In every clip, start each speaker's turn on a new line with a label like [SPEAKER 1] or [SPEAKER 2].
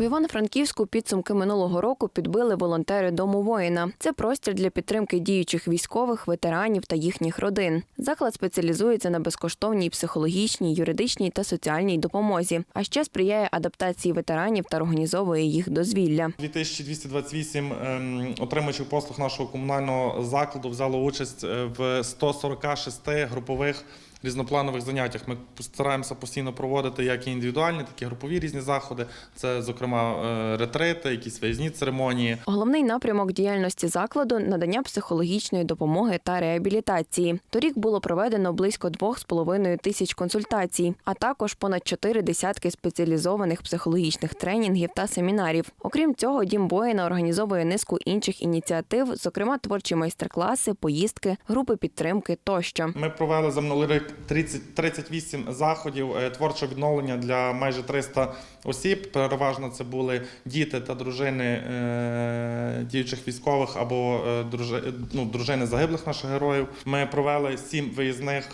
[SPEAKER 1] В Івано-Франківську підсумки минулого року підбили волонтери Дому воїна. Це простір для підтримки діючих військових, ветеранів та їхніх родин. Заклад спеціалізується на безкоштовній психологічній, юридичній та соціальній допомозі, а ще сприяє адаптації ветеранів та організовує їх дозвілля.
[SPEAKER 2] 2228 ем, отримувачів послуг нашого комунального закладу взяло участь е, в 146 групових різнопланових заняттях. Ми стараємося постійно проводити як і індивідуальні, так і групові різні заходи. Це, зокрема, е, ретрити, якісь виїзні церемонії.
[SPEAKER 1] Головний напрямок діяльності закладу надання психологічної допомоги та реабілітації. Торік було проведено близько 2,5 тисяч консультацій, а також понад чотири десятки спеціалізованих психологічних тренінгів та семінарів. Окрім цього, дім воїна організовує низку інших ініціатив, зокрема творчі майстер-класи, поїздки, групи підтримки тощо.
[SPEAKER 2] Ми провели за минулий рік 30, 38 заходів е, творчого відновлення для майже 300 осіб. Переважно це були діти та дружини е, діючих військових або е, ну, дружини загиблих наших героїв. Ми провели сім виїзних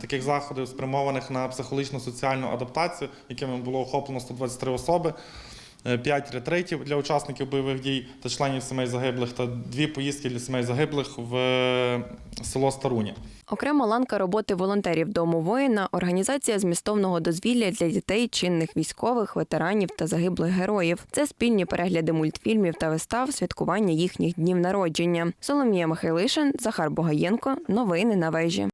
[SPEAKER 2] таких заходів, спрямованих на психологічну соціальну адаптацію, якими було охоплено 123 особи. Е, П'ять ретритів для учасників бойових дій та членів сімей загиблих, та дві поїздки для сімей загиблих в е, село Старуня.
[SPEAKER 1] Окрема ланка роботи волонтерів Дому воїна організація змістовного дозвілля для дітей, чинних військових, ветеранів та загиблих героїв. Це спільні перегляди мультфільмів та вистав, святкування їхніх днів народження. Соломія Михайлишин, Захар Богаєнко. Новини на вежі.